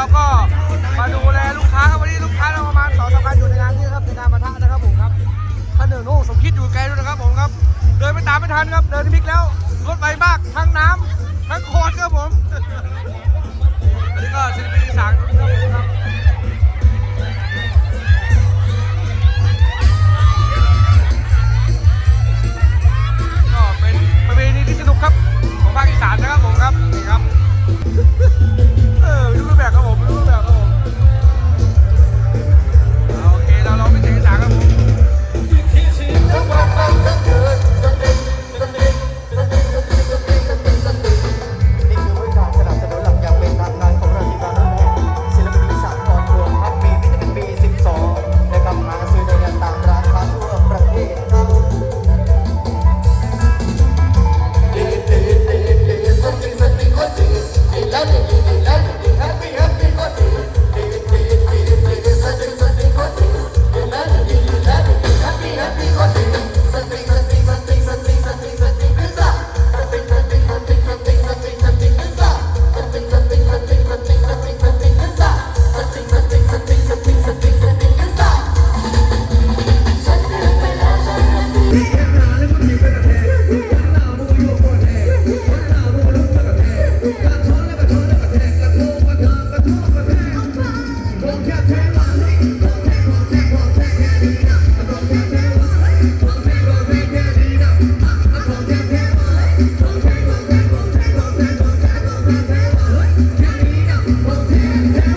เราก็มาดูแลลูกค้าครับวันนี้ลูกค้าเราประมาณสองสามคนอยู่ในงานนี้ครับในงานปะทะนะครับผมครับท่านหนึ่โอ้สมคิดอยู่ไกลด้วยนะครับผมครับ เดินไม่ตามไม่ทันครับ เดินมิกแล้วรถไปมากทั้งน้ำทั้งโคตรครับผมอันนี้ก็ศิลปินอีสาน Yeah.